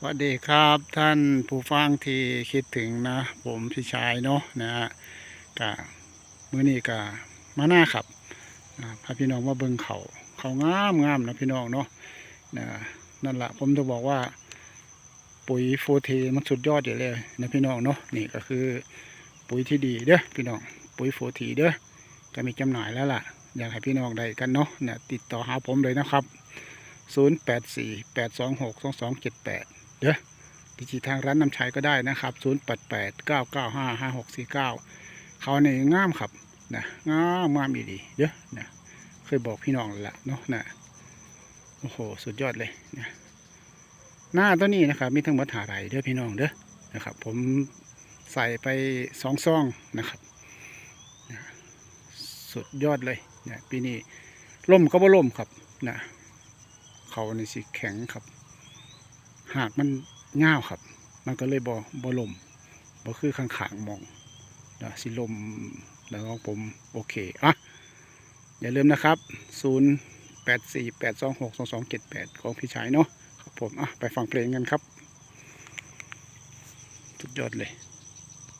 สวัสดีครับท่านผู้ฟังที่คิดถึงนะ ผมพี่ชายเนาะนะฮะกะมื้อนี้กะมาหน้าครับพาพี่น้องมาเบิ่งเขาเขางามงามนะพี่น้องเนาะนะนั่นแหละผมจะบอกว่า ปุ๋ยโฟเทมันสุดยอดอยู่เลยนะพี่น้องเนาะนี่ก็คือ ปุ๋ยที่ดีเด้อพี่น้องปุ๋ยโฟทีเด้อก็มีจำหน่ายแล้วล่ะ อยากให้พี่น้องได้กันเนาะเนี่ยติดต่อหาผมเลยนะครับ 0 8 4 8 2 6 2 2 7 8เด้อดิจิทางร้านน้ำชัยก็ได้นะครับ 0 8 8 9 9 5 5 6 4 9 เขาในงามครับนะงามงามอีดีเด้อนะเคยบอกพี่น้องแล้วล่ะเนาะนะโอ้โห สุดยอดเลยนะหน้าตัวนี้นะครับ มีทั้งหมดหาไรเด้อพี่น้องเด้อนะครับ ผมใส่ไปสองซองนะครับนะสุดยอดเลยนะปีนี้ล่มก็บ่ล่มครับนะเขาในสีแข็งครับ หากมันง่าวครับ มันก็เลยบอบอลมบ่คือข้างขางมองนะสิลมแล้วของผมโอเคอะอย่าลืมนะครับ 0 8 4 8 2 6 2 2 7 8 ของพี่ชายเนาะครับผมอะไปฟังเพลงกันครับสุดยอดเลย